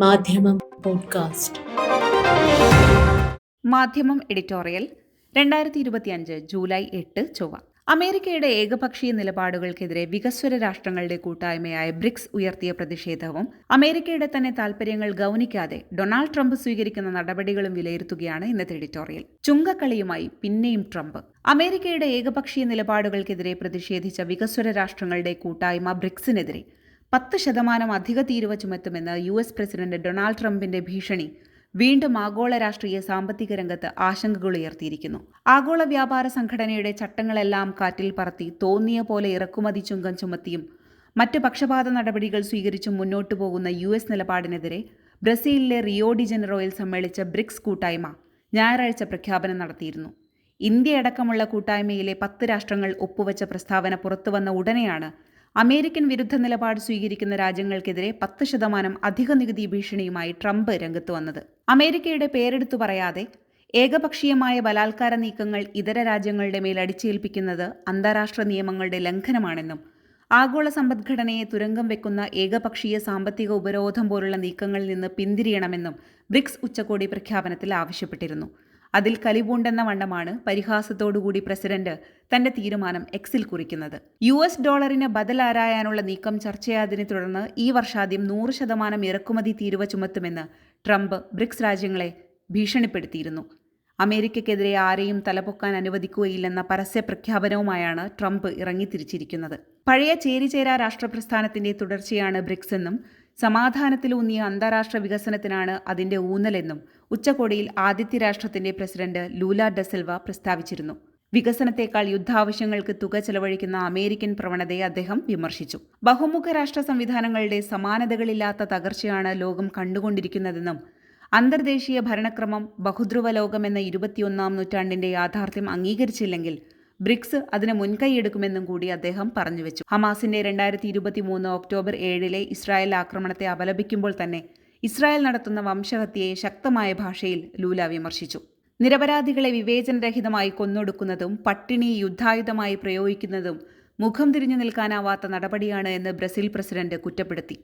മാധ്യമം പോഡ്കാസ്റ്റ്. മാധ്യമം എഡിറ്റോറിയൽ രണ്ടായിരത്തി ഇരുപത്തിയഞ്ച് ജൂലൈ എട്ട് ചൊവ്വ. അമേരിക്കയുടെ ഏകപക്ഷീയ നിലപാടുകൾക്കെതിരെ വികസ്വര രാഷ്ട്രങ്ങളുടെ കൂട്ടായ്മയായ ബ്രിക്സ് ഉയർത്തിയ പ്രതിഷേധവും അമേരിക്കയുടെ തന്നെ താൽപര്യങ്ങൾ ഗൗനിക്കാതെ ഡൊണാൾഡ് ട്രംപ് സ്വീകരിക്കുന്ന നടപടികളും വിലയിരുത്തുകയാണ് ഇന്നത്തെ എഡിറ്റോറിയൽ. ചുങ്കക്കളിയുമായി പിന്നെയും ട്രംപ്. അമേരിക്കയുടെ ഏകപക്ഷീയ നിലപാടുകൾക്കെതിരെ പ്രതിഷേധിച്ച വികസ്വര രാഷ്ട്രങ്ങളുടെ കൂട്ടായ്മ ബ്രിക്സിനെതിരെ. പത്ത് ശതമാനം അധിക തീരുവ ചുമത്തുമെന്ന് യു എസ് പ്രസിഡന്റ് ഡൊണാൾഡ് ട്രംപിന്റെ ഭീഷണി. വീണ്ടും ആഗോള രാഷ്ട്രീയ സാമ്പത്തിക രംഗത്ത് ആശങ്കകൾ ഉയർത്തിയിരിക്കുന്നു. ആഗോള വ്യാപാര സംഘടനയുടെ ചട്ടങ്ങളെല്ലാം കാറ്റിൽ പറത്തി തോന്നിയ പോലെ ഇറക്കുമതി ചുങ്കം ചുമത്തിയും മറ്റ് പക്ഷപാത നടപടികൾ സ്വീകരിച്ചും മുന്നോട്ടു പോകുന്ന യു എസ് നിലപാടിനെതിരെ ബ്രസീലിലെ റിയോ ഡി ജനറോയിൽ സമ്മേളിച്ച ബ്രിക്സ് കൂട്ടായ്മ ഞായറാഴ്ച പ്രഖ്യാപനം നടത്തിയിരുന്നു. ഇന്ത്യ അടക്കമുള്ള കൂട്ടായ്മയിലെ പത്ത് രാഷ്ട്രങ്ങൾ ഒപ്പുവച്ച പ്രസ്താവന പുറത്തുവന്ന ഉടനെയാണ് അമേരിക്കൻ വിരുദ്ധ നിലപാട് സ്വീകരിക്കുന്ന രാജ്യങ്ങൾക്കെതിരെ പത്ത് ശതമാനം അധിക നികുതി ഭീഷണിയുമായി ട്രംപ് രംഗത്ത് വന്നത്. അമേരിക്കയുടെ പേരെടുത്തു പറയാതെ ഏകപക്ഷീയമായ ബലാത്കാര നീക്കങ്ങൾ ഇതര രാജ്യങ്ങളുടെ മേൽ അടിച്ചേൽപ്പിക്കുന്നത് അന്താരാഷ്ട്ര നിയമങ്ങളുടെ ലംഘനമാണെന്നും ആഗോള സമ്പദ്ഘടനയെ തുരങ്കം വെക്കുന്ന ഏകപക്ഷീയ സാമ്പത്തിക ഉപരോധം പോലുള്ള നീക്കങ്ങളിൽ നിന്ന് പിന്തിരിയണമെന്നും ബ്രിക്സ് ഉച്ചകോടി പ്രഖ്യാപനത്തിൽ ആവശ്യപ്പെട്ടിരുന്നു. അതിൽ കലിപൂണ്ടെന്ന വണ്ണമാണ് പരിഹാസത്തോടുകൂടി പ്രസിഡന്റ് തന്റെ തീരുമാനം എക്സിൽ കുറിക്കുന്നത്. യു എസ് ഡോളറിന് ബദലാരായാനുള്ള നീക്കം ചർച്ചയായതിനെ തുടർന്ന് ഈ വർഷാദ്യം നൂറ് ശതമാനം ഇറക്കുമതി തീരുവ ചുമത്തുമെന്ന് ട്രംപ് ബ്രിക്സ് രാജ്യങ്ങളെ ഭീഷണിപ്പെടുത്തിയിരുന്നു. അമേരിക്കയ്ക്കെതിരെ ആരെയും തലപൊക്കാൻ അനുവദിക്കുകയില്ലെന്ന പരസ്യ പ്രഖ്യാപനവുമായാണ് ട്രംപ് ഇറങ്ങിത്തിരിച്ചിരിക്കുന്നത്. പഴയ ചേരിചേരാ രാഷ്ട്രപ്രസ്ഥാനത്തിന്റെ തുടർച്ചയാണ് ബ്രിക്സ് എന്നും സമാധാനത്തിലൂന്നിയ അന്താരാഷ്ട്ര വികസനത്തിനാണ് അതിന്റെ ഊന്നലെന്നും ഉച്ചകോടിയിൽ ആദിത്യ രാഷ്ട്രത്തിന്റെ പ്രസിഡന്റ് ലൂല ഡെസിൽവ പ്രസ്താവിച്ചിരുന്നു. വികസനത്തെക്കാൾ യുദ്ധാവശ്യങ്ങൾക്ക് തുക ചെലവഴിക്കുന്ന അമേരിക്കൻ പ്രവണതയെ അദ്ദേഹം വിമർശിച്ചു. ബഹുമുഖ രാഷ്ട്ര സംവിധാനങ്ങളുടെ സമാനതകളില്ലാത്ത തകർച്ചയാണ് ലോകം കണ്ടുകൊണ്ടിരിക്കുന്നതെന്നും അന്തർദേശീയ ഭരണക്രമം ബഹുധ്രുവ ലോകമെന്ന ഇരുപത്തിയൊന്നാം നൂറ്റാണ്ടിന്റെ യാഥാർത്ഥ്യം അംഗീകരിച്ചില്ലെങ്കിൽ ബ്രിക്സ് അതിന് മുൻകൈയെടുക്കുമെന്നും കൂടി അദ്ദേഹം പറഞ്ഞുവെച്ചു ഹമാസിന്റെ രണ്ടായിരത്തി ഇരുപത്തി മൂന്ന് ഒക്ടോബർ ഏഴിലെ ഇസ്രായേൽ ആക്രമണത്തെ അപലപിക്കുമ്പോൾ തന്നെ ഇസ്രായേൽ നടത്തുന്ന വംശഹത്യയെ ശക്തമായ ഭാഷയിൽ ലൂല വിമർശിച്ചു. നിരപരാധികളെ വിവേചനരഹിതമായി കൊന്നൊടുക്കുന്നതും പട്ടിണി യുദ്ധായുധമായി പ്രയോഗിക്കുന്നതും മുഖം തിരിഞ്ഞു നിൽക്കാനാവാത്ത നടപടിയാണ് എന്ന് ബ്രസീൽ പ്രസിഡന്റ് കുറ്റപ്പെടുത്തി.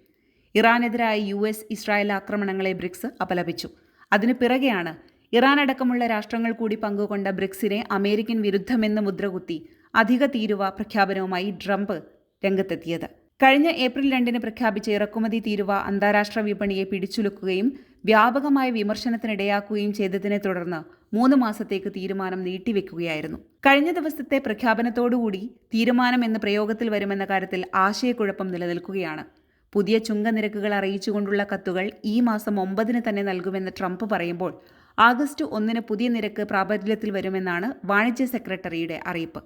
ഇറാനെതിരായ യു എസ് ഇസ്രായേൽ ആക്രമണങ്ങളെ ബ്രിക്സ് അപലപിച്ചു. അതിനു പിറകെയാണ് ഇറാൻ അടക്കമുള്ള രാഷ്ട്രങ്ങൾ കൂടി പങ്കുകൊണ്ട ബ്രിക്സിനെ അമേരിക്കൻ വിരുദ്ധമെന്ന് മുദ്രകുത്തി അധിക തീരുവ പ്രഖ്യാപനവുമായി ട്രംപ് രംഗത്തെത്തിയത്. കഴിഞ്ഞ ഏപ്രിൽ രണ്ടിന് പ്രഖ്യാപിച്ച ഇറക്കുമതി തീരുവ അന്താരാഷ്ട്ര വിപണിയെ പിടിച്ചുലുക്കുകയും വ്യാപകമായ വിമർശനത്തിനിടയാക്കുകയും ചെയ്തതിനെ തുടർന്ന് മൂന്ന് മാസത്തേക്ക് തീരുമാനം നീട്ടിവെക്കുകയായിരുന്നു. കഴിഞ്ഞ ദിവസത്തെ പ്രഖ്യാപനത്തോടുകൂടി തീരുമാനം എന്ന് പ്രയോഗത്തിൽ വരുമെന്ന കാര്യത്തിൽ ആശയക്കുഴപ്പം നിലനിൽക്കുകയാണ്. പുതിയ ചുങ്കനിരക്കുകൾ അറിയിച്ചുകൊണ്ടുള്ള കത്തുകൾ ഈ മാസം ഒമ്പതിന് തന്നെ നൽകുമെന്ന് ട്രംപ് പറയുമ്പോൾ ആഗസ്റ്റ് ഒന്നിന് പുതിയ നിരക്ക് പ്രാബല്യത്തിൽ വരുമെന്നാണ് വാണിജ്യ സെക്രട്ടറിയുടെ അറിയിപ്പ്.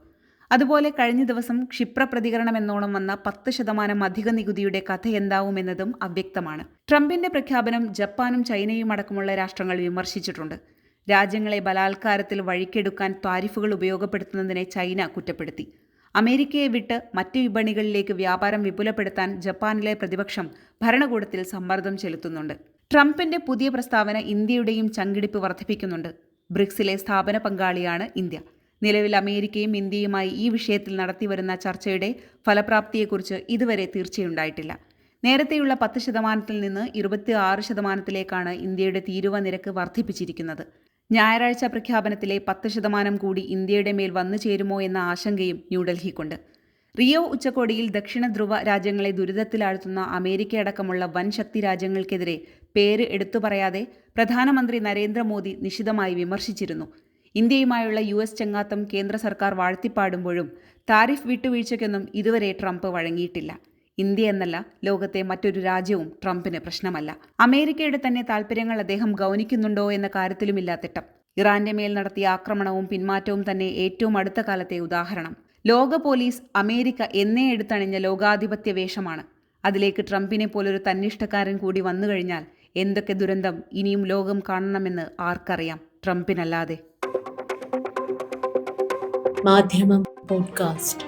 അതുപോലെ കഴിഞ്ഞ ദിവസം ക്ഷിപ്ര പ്രതികരണം എന്നോണം വന്ന പത്ത് ശതമാനം അധിക നികുതിയുടെ കഥ എന്താവുമെന്നതും അവ്യക്തമാണ്. ട്രംപിന്റെ പ്രഖ്യാപനം ജപ്പാനും ചൈനയും അടക്കമുള്ള രാഷ്ട്രങ്ങൾ വിമർശിച്ചിട്ടുണ്ട്. രാജ്യങ്ങളെ ബലാത്കാരത്തിൽ വഴിക്കെടുക്കാൻ താരിഫുകൾ ഉപയോഗപ്പെടുത്തുന്നതിനെ ചൈന കുറ്റപ്പെടുത്തി. അമേരിക്കയെ വിട്ട് മറ്റ് വിപണികളിലേക്ക് വ്യാപാരം വിപുലപ്പെടുത്താൻ ജപ്പാനിലെ പ്രതിപക്ഷം ഭരണകൂടത്തിൽ സമ്മർദ്ദം ചെലുത്തുന്നുണ്ട്. ട്രംപിന്റെ പുതിയ പ്രസ്താവന ഇന്ത്യയുടെയും ചങ്കിടിപ്പ് വർദ്ധിപ്പിക്കുന്നുണ്ട്. ബ്രിക്സിലെ സ്ഥാപന പങ്കാളിയാണ് ഇന്ത്യ. നിലവിൽ അമേരിക്കയും ഇന്ത്യയുമായി ഈ വിഷയത്തിൽ നടത്തിവരുന്ന ചർച്ചയുടെ ഫലപ്രാപ്തിയെക്കുറിച്ച് ഇതുവരെ തീർച്ചയുണ്ടായിട്ടില്ല. നേരത്തെയുള്ള പത്ത് ശതമാനത്തിൽ നിന്ന് ഇരുപത്തി ആറ് ശതമാനത്തിലേക്കാണ് ഇന്ത്യയുടെ തീരുവ നിരക്ക് വർദ്ധിപ്പിച്ചിരിക്കുന്നത്. ഞായറാഴ്ച പ്രഖ്യാപനത്തിലെ പത്ത് ശതമാനം കൂടി ഇന്ത്യയുടെ മേൽ വന്നു ചേരുമോ എന്ന ആശങ്കയും ന്യൂഡൽഹിക്കുണ്ട്. റിയോ ഉച്ചകോടിയിൽ ദക്ഷിണ ധ്രുവ രാജ്യങ്ങളെ ദുരിതത്തിലാഴ്ത്തുന്ന അമേരിക്കയടക്കമുള്ള വൻ ശക്തി രാജ്യങ്ങൾക്കെതിരെ പേര് എടുത്തു പറയാതെ പ്രധാനമന്ത്രി നരേന്ദ്രമോദി നിശിതമായി വിമർശിച്ചിരുന്നു. ഇന്ത്യയുമായുള്ള യു എസ് ചെങ്ങാത്തം കേന്ദ്ര സർക്കാർ വാഴ്ത്തിപ്പാടുമ്പോഴും താരിഫ് വിട്ടുവീഴ്ചയ്ക്കൊന്നും ഇതുവരെ ട്രംപ് വഴങ്ങിയിട്ടില്ല. ഇന്ത്യ എന്നല്ല ലോകത്തെ മറ്റൊരു രാജ്യവും ട്രംപിന് പ്രശ്നമല്ല. അമേരിക്കയുടെ തന്നെ താൽപ്പര്യങ്ങൾ അദ്ദേഹം ഗൗനിക്കുന്നുണ്ടോ എന്ന കാര്യത്തിലുമില്ല തിട്ടം. ഇറാന്റെ മേൽ നടത്തിയ ആക്രമണവും പിന്മാറ്റവും തന്നെ ഏറ്റവും അടുത്ത കാലത്തെ ഉദാഹരണം. ലോക പോലീസ് അമേരിക്ക എന്നേ എടുത്തണിഞ്ഞ ലോകാധിപത്യ വേഷമാണ്. അതിലേക്ക് ട്രംപിനെ പോലൊരു തന്നിഷ്ടക്കാരൻ കൂടി വന്നു കഴിഞ്ഞാൽ എന്തൊക്കെ ദുരന്തം ഇനിയും ലോകം കാണണമെന്ന് ആർക്കറിയാം? ട്രംപിനല്ലാതെ. മാധ്യമം പോഡ്കാസ്റ്റ്.